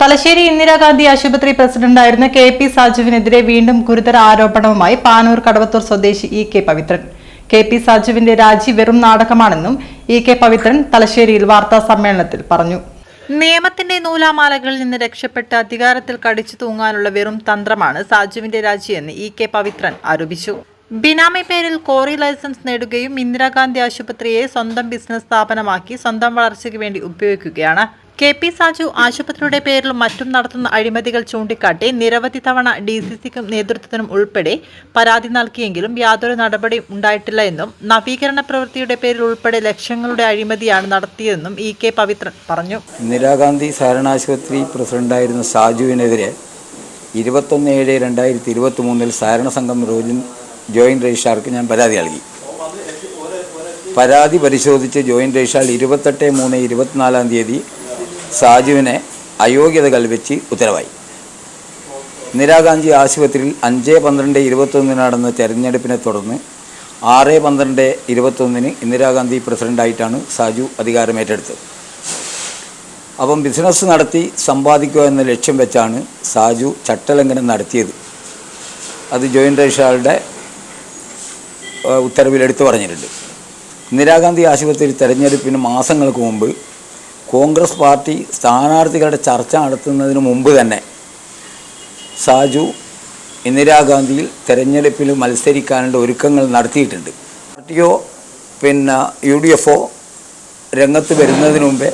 തലശ്ശേരി ഇന്ദിരാഗാന്ധി ആശുപത്രി പ്രസിഡന്റായിരുന്ന K P സാജുവിനെതിരെ വീണ്ടും ഗുരുതര ആരോപണവുമായി പാനൂർ കടവത്തൂർ സ്വദേശി E K Pavithran. K P സാജുവിന്റെ രാജി വെറും നാടകമാണെന്നും ഇ കെ പവിത്രൻ തലശ്ശേരിയിൽ വാർത്താ സമ്മേളനത്തിൽ പറഞ്ഞു. നിയമത്തിന്റെ നൂലാമാലകളിൽ നിന്ന് രക്ഷപ്പെട്ട് അധികാരത്തിൽ കടിച്ചു തൂങ്ങാനുള്ള വെറും തന്ത്രമാണ് സാജുവിന്റെ രാജിയെന്ന് ഇ കെ പവിത്രൻ ആരോപിച്ചു. ബിനാമി പേരിൽ കോറി ലൈസൻസ് നേടുകയും ഇന്ദിരാഗാന്ധി ആശുപത്രിയെ സ്വന്തം ബിസിനസ് സ്ഥാപനമാക്കി സ്വന്തം വളർച്ചയ്ക്ക് വേണ്ടി ഉപയോഗിക്കുകയാണ്. കെ പി സാജു ആശുപത്രിയുടെ പേരിലും മറ്റും നടത്തുന്ന അഴിമതികൾ ചൂണ്ടിക്കാട്ടി നിരവധി തവണ ഡി സി സിക്കും നേതൃത്വത്തിനും ഉൾപ്പെടെ പരാതി നൽകിയെങ്കിലും യാതൊരു നടപടിയും ഉണ്ടായിട്ടില്ല എന്നും നവീകരണ പ്രവൃത്തിയുടെ പേരിൽ ഉൾപ്പെടെ ലക്ഷങ്ങളുടെ അഴിമതിയാണ് നടത്തിയതെന്നും ഇ കെ പവിത്രൻ പറഞ്ഞു. ഇന്ദിരാഗാന്ധി സാരണാശുപത്രി പ്രസിഡന്റായിരുന്ന സാജുവിനെതിരെ ഇരുപത്തൊന്ന് ഏഴ് രണ്ടായിരത്തി ഇരുപത്തി മൂന്നിൽ സാരണ സംഘം റോജിൻ ജോയിന്റ് രജിസ്ട്രാർക്ക് ഞാൻ പരാതി നൽകി. പരാതി പരിശോധിച്ച് ജോയിന്റ് രജിസ്ട്രാർ ഇരുപത്തെട്ട് മൂന്ന് ഇരുപത്തിനാലാം തീയതി സാജുവിനെ അയോഗ്യത കൽപ്പിച്ച് ഉത്തരവായി. ഇന്ദിരാഗാന്ധി ആശുപത്രിയിൽ അഞ്ച് പന്ത്രണ്ട് ഇരുപത്തൊന്നിന് നടന്ന തെരഞ്ഞെടുപ്പിനെ തുടർന്ന് ആറ് പന്ത്രണ്ട് ഇരുപത്തൊന്നിന് ഇന്ദിരാഗാന്ധി പ്രസിഡന്റായിട്ടാണ് സാജു അധികാരമേറ്റെടുത്തത്. അപ്പം ബിസിനസ് നടത്തി സമ്പാദിക്കുക എന്ന ലക്ഷ്യം വെച്ചാണ് സാജു ചട്ടലംഘനം നടത്തിയത്. അത് ജോയിന്റ് രജിസ്ട്രാറുടെ ഉത്തരവിലെടുത്ത് പറഞ്ഞിട്ടുണ്ട്. ഇന്ദിരാഗാന്ധി ആശുപത്രി തെരഞ്ഞെടുപ്പിന് മാസങ്ങൾക്ക് മുമ്പ് കോൺഗ്രസ് പാർട്ടി സ്ഥാനാർത്ഥികളുടെ ചർച്ച നടത്തുന്നതിന് മുമ്പ് തന്നെ സാജു ഇന്ദിരാഗാന്ധിയിൽ തെരഞ്ഞെടുപ്പിൽ മത്സരിക്കാനുള്ള ഒരുക്കങ്ങൾ നടത്തിയിട്ടുണ്ട്. പാർട്ടിയോ പിന്നെ യു ഡി എഫോ രംഗത്ത് വരുന്നതിന് മുമ്പേ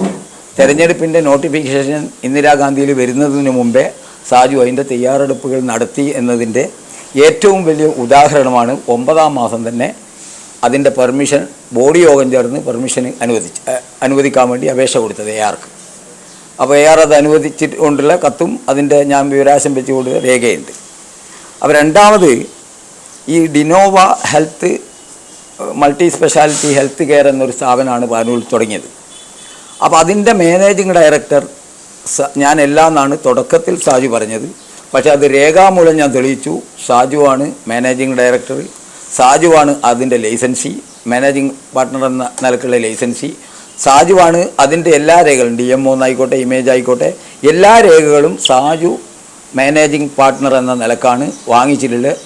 തെരഞ്ഞെടുപ്പിന്റെ നോട്ടിഫിക്കേഷൻ ഇന്ദിരാഗാന്ധിയിൽ വരുന്നതിന് മുമ്പേ സാജു അതിന്റെ തയ്യാറെടുപ്പുകൾ നടത്തി എന്നതിന്റെ ഏറ്റവും വലിയ ഉദാഹരണമാണ് ഒമ്പതാം മാസം തന്നെ അതിന്റെ പെർമിഷൻ ബോഡി യോഗം ചേർന്ന് പെർമിഷൻ അനുവദിച്ച് അനുവദിക്കാൻ വേണ്ടി അപേക്ഷ കൊടുത്തത് എ ആർക്ക് അപ്പോൾ എ ആർ അത് അനുവദിച്ചിട്ടുള്ള കത്തും അതിന്റെ ഞാൻ വിവരാശം വെച്ച് കൊടുത്ത രേഖയുണ്ട്. അപ്പോൾ രണ്ടാമത് ഈ Dinova health multi speciality health care എന്നൊരു സ്ഥാപനമാണ് പാനൂരിൽ തുടങ്ങിയത്. അപ്പോൾ അതിന്റെ മാനേജിങ് ഡയറക്ടർ ഞാൻ എല്ലാം എന്നാണ് തുടക്കത്തിൽ സാജു പറഞ്ഞത്. പക്ഷേ അത് രേഖാമൂലം ഞാൻ തെളിയിച്ചു. സാജുവാണ് മാനേജിങ് ഡയറക്ടർ സാജുവാണ് അതിന്റെ ലൈസൻസി മാനേജിങ് പാർട്ട്ണർ എന്ന നിലക്കുള്ള ലൈസൻസി. സാജുവാണ് അതിന്റെ എല്ലാ രേഖകളും ഡി എം ഒന്നായിക്കോട്ടെ ഇമേജ് ആയിക്കോട്ടെ എല്ലാ രേഖകളും സാജു മാനേജിങ് പാർട്ട്ണർ എന്ന നിലക്കാണ് വാങ്ങിച്ചിട്ടുള്ളത്.